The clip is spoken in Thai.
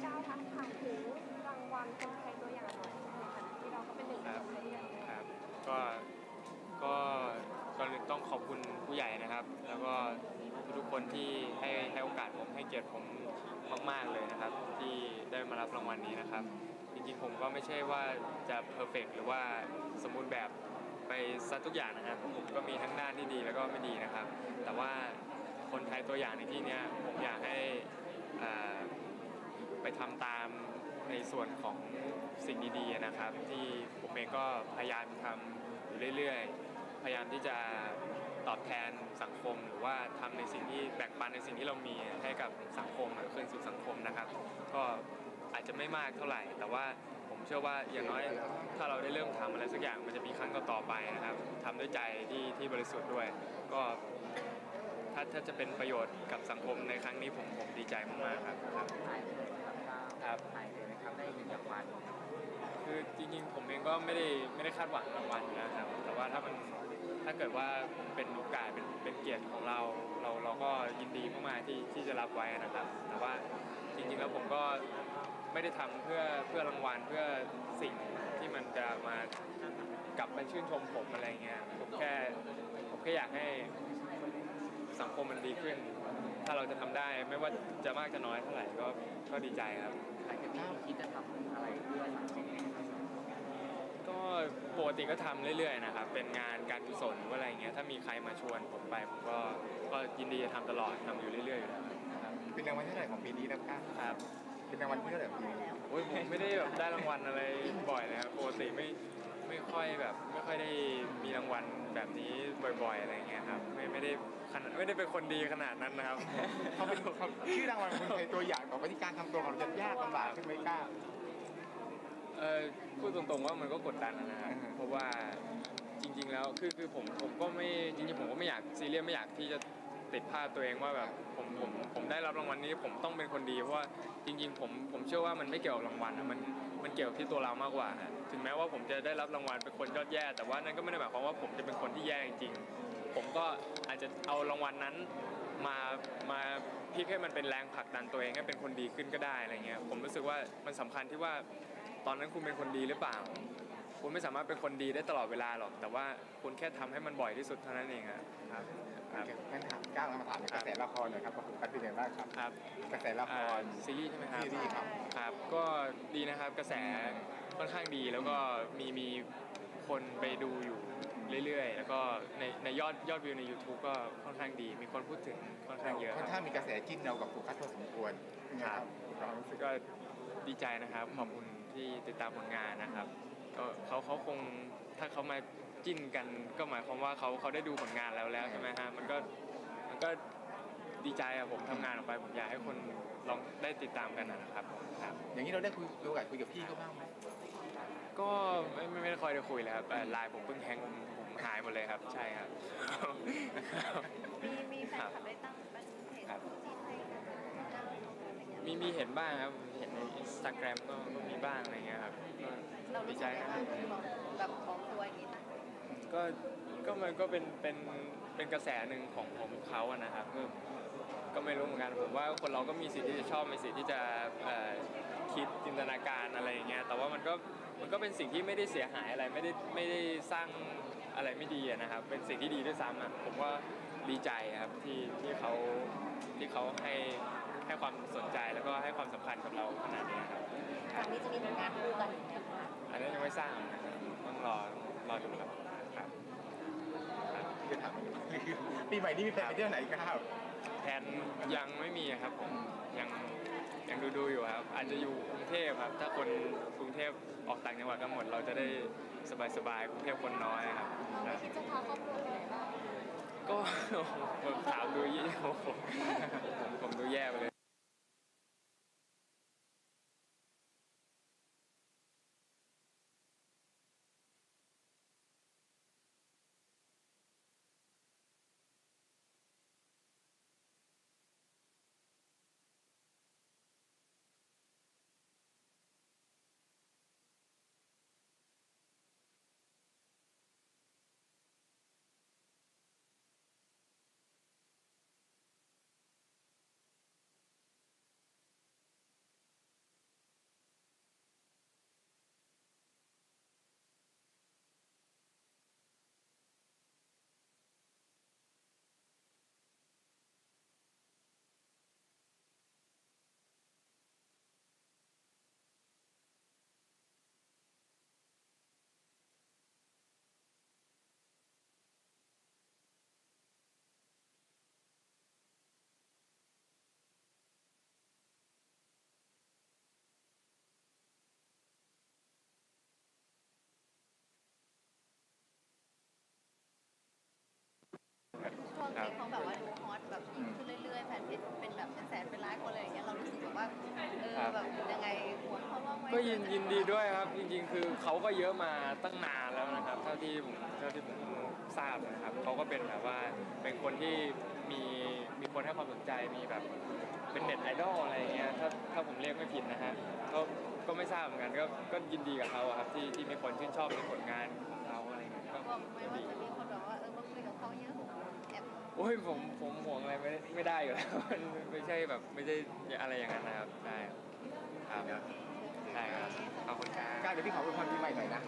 เจ้าทักทายถึงรางวัลคนไทยตัวอย่างหน่อยในฐานะที่เราก็เป็นหนึ่งในคนไทยตัวอย่างครับก็ก็ก่อนอื่นต้องขอบคุณผู้ใหญ่นะครับ แล้วก็ทุกคนที่ให้ให้โอกาสผมให้เกียรติผมมาก ๆเลยนะครับ ที่ได้มารับรางวัลนี้นะครับ จริงๆผมก็ไม่ใช่ว่าจะเพอร์เฟกหรือว่าสมบูรณ์แบบไปซะทุกอย่างนะครับผมก็มีทั้งด้านที่ดีแล้วก็ไม่ดีนะครับ แต่ว่าคนไทยตัวอย่างในที่นี้ผมอยากให้ ไปทำตามในส่วนของสิ่งดีๆนะครับ ที่ผมเองก็พยายามทำอยู่เรื่อยๆ พยายามที่จะตอบแทนสังคมหรือว่าทำในสิ่งที่แบ่งปันในสิ่งที่เรามีให้กับสังคมอะคืนสู่สังคมนะครับ ก็อาจจะไม่มากเท่าไหร่ แต่ว่าผมเชื่อว่าอย่างน้อยถ้าเราได้เริ่มทำอะไรสักอย่างมันจะมีครั้งต่อๆไปนะครับทำด้วยใจที่ที่บริสุทธิ์ด้วย ก็ ถ้าถ้าจะเป็นประโยชน์กับสังคมในครั้งนี้ผมผมดีใจมากๆครับครับถ่ายเลยครับก้าวครับถ่ายเลยนะครับได้เงินรางวัลคือจริงๆผมเองก็ไม่ได้ไม่ได้คาดหวังรางวัลอยู่แล้วครับ แต่ว่าถ้ามันถ้าเกิดว่าเป็นโอกาสเป็นเป็นเกียรติของเรา เราเราก็ยินดีมากๆที่ที่จะรับไว้นะครับ แต่ว่าจริงๆแล้วผมก็ไม่ได้ทำเพื่อเพื่อรางวัลเพื่อสิ่งที่มันจะมากลับมาชื่นชมผมอะไรเงี้ยผมแค่ผมแค่อยากให้สั งคมมันดีขึ้น ถ้าเราจะทำได้ไม่ว่าจะมากจะน้อยเท่าไหร่ก็ก็ดีใจครับหลังจากนี้คิดจะทำอะไรเพื่อสังคมไหมครับก็ปกติก็ทำเรื่อยๆนะครับเป็นงานการกุศลหรือว่าอะไรเงี้ยถ้ามีใครมาชวนผมไปผมก็ก็ยินดีจะทำตลอดทำอยู่เรื่อยๆอยู่แล้วนะครับเป็นรางวัลที่เท่าไหร่ของปีนี้นะก้าวครับเป็นรางวัลที่เท่าไหร่ของปีนี้โอ้ยผมไม่ได้แบบได้รางวัลอะไรบ่อยเลยครับปกติไม่ ไม่ค่อยแบบไม่ค่อยได้มีรางวัลแบบนี้บ่อยๆอะไรเงี้ยครับไม่ไม่ได้ขนาดไม่ได้เป็นคนดีขนาดนั้นนะครับ เขาเป็นเขาชื่อรางวัลคนไทยตัวอย่างต่อไปที่การทำตัวของเราจะยากลำบากขึ้นไหมก้าวเออพูดตรงๆว่ามันก็กดดันนะครับอือฮึเพราะว่าจริง ๆ แล้วคือคือผมผมก็ไม่จริงๆผมก็ไม่อยากซีเรียสไม่อยากที่จะติดภาพตัวเองว่าแบบผมผมผมได้รับรางวัลนี้ผมต้องเป็นคนดีเพราะว่าจริง ๆ ผมผมเชื่อว่ามันไม่เกี่ยวกับรางวัลอะมัน มันเกี่ยวกับที่ตัวเรามากกว่าฮะถึงแม้ว่าผมจะได้รับรางวัลเป็นคนยอดแย่ แต่ว่านั่นก็ไม่ได้หมายความว่าผมจะเป็นคนที่แย่จริงๆผมก็อาจจะเอารางวัลนั้นมามาพลิกให้มันเป็นแรงผลักดันตัวเองให้เป็นคนดีขึ้นก็ได้อะไรเงี้ยผมรู้สึกว่ามันสำคัญที่ว่าตอนนั้นคุณเป็นคนดีหรือเปล่า คุณไม่สามารถเป็นคนดีได้ตลอดเวลาหรอก แต่ว่าคุณแค่ทำให้มันบ่อยที่สุดเท่านั้นเองอะครับครับงั้นถามก้าวมาถามกระแสละครหน่อยครับของกันเป็นยังไงบ้างครับครับ กระแสละคอ่ารซีรีส์ใช่ไหมครับซีรีส์ครับครับก็ดีนะครับกระแสค่อนข้างดีแล้วก็มีมีคนไปดูอยู่เรื่อยๆ แล้วก็ในในยอดยอดวิวใน YouTube ก็ค่อนข้างดี มีคนพูดถึงค่อนข้างเยอะค่อนคข้ารับงมีกระแสจิ้นเรากับโฟกัสพอสมควรเป็นไงครับความรู้สึกก็ดีใจนะครับขอบคุณที่ติดตามผลงานนะครับ ก็เขาเขาคงถ้าเขามาจิ้นกันก็หมายความว่าเขาเขาได้ดูผลงานแล้วแล้วใช่ไหมฮะมันก็มันก็ดีใจอะผมทำงานออกไปผมอยากให้คนลองได้ติดตามกันนะครับครับ อย่างนี้เราได้คุยมีโอกาสคุยกับพี่เขาบ้างไหมก็ไม่ไม่ไม่ได้คอยได้คุยเลยครับเอ่อไลน์ผมเพิ่งแฮงก์ผมผมหายหมดเลยครับใช่ครับมีมีแฟนครับคลับได้ตั้งเป็นเพจครับจีนให้กันตั้งอะไรอย่างเงี้ยมีมีเห็นบ้างครับเห็นในอินสตาแกรมก็ก็มีบ้างอะไรเงี้ยครับก็ เราดีรู้ใจสึกยังนะไงบ้างแบบของตัวอย่างงี้นะก็ก็มันก็เป็นเป็นเป็นกระแสหนึ่งของของเขาอะนะครับก็ก็ไม่รู้เหมือนกันผมว่าคนเราก็มีสิทธิ์ที่จะชอบมีสิทธิ์ที่จะเอ่อคิดจินตนาการอะไรอย่างเงี้ยแต่ว่ามันก็มันก็เป็นสิ่งที่ไม่ได้เสียหายอะไรไม่ได้ไม่ได้สร้างอะไรไม่ดีอะนะครับเป็นสิ่งที่ดีด้วยซ้ำอะผมว่าดีใจครับที่ที่เขาที่เขาให้ให้ความสนใจแล้วก็ให้ความสำคัญกับเราขนาดนี้ครับครั้งนี้จะมีผลงานคู่กัน อย่างเงี้ยค่ะอันนั้นยังไม่ทราบนะครับต้องรอรอดูครับครับคือถามปีใหม่นี้มีแผนไปเที่ยวไหนก้าวแผนยังไม่มีครับผมยังยังดูดูๆอยู่ครับ อาจจะอยู่กรุงเทพครับ ถ้าคนกรุงเทพออกต่างจังหวัดกันหมด เราจะได้สบายๆกรุงเทพคนน้อยครับครับคิดจะพาครอบครัวไปไหนบ้างก็ผมถามดูยี่โอ้โห เป็นแบบเป็นแสนเป็นล้านคนเลยอย่างเงี้ยเรารู้สึกแบบว่าเออแบบยังไงควรเข้าร่วมไหก็ยินยินดีด้วยครับ จริง ๆ คือเขาก็เยอะมาตั้งนานแล้วนะครับ เท่าที่ผมเท่าที่ผมทราบนะครับเขาก็เป็นแบบว่าเป็นคนที่มีมีคนให้ความสนใจมีแบบเป็นเน็ตไอดอลอะไรเงี้ยถ้าถ้าผมเรียกไม่ผิดนะฮะก็ก็ไม่ทราบเหมือนกันก็ก็ยินดีกับเขาครับที่ที่มีคนชื่นชอบในผลงานของเขาอะไรเงี้ยก็ไม่ว่าจะมีคนแบบว่าเออมาคุยกับเขาเยอะ โอ้ยผมผมห่วงอะไรไม่ไม่ได้อยู่แล้วมันไม่ใช่แบบไม่ใช่อะไรอย่างนั้นนะครับได้ครับครับใช่ครับขอบคุณครับก้าวเดี๋ยวพี่ขอเป็นคนปีใหม่หน่อยนะ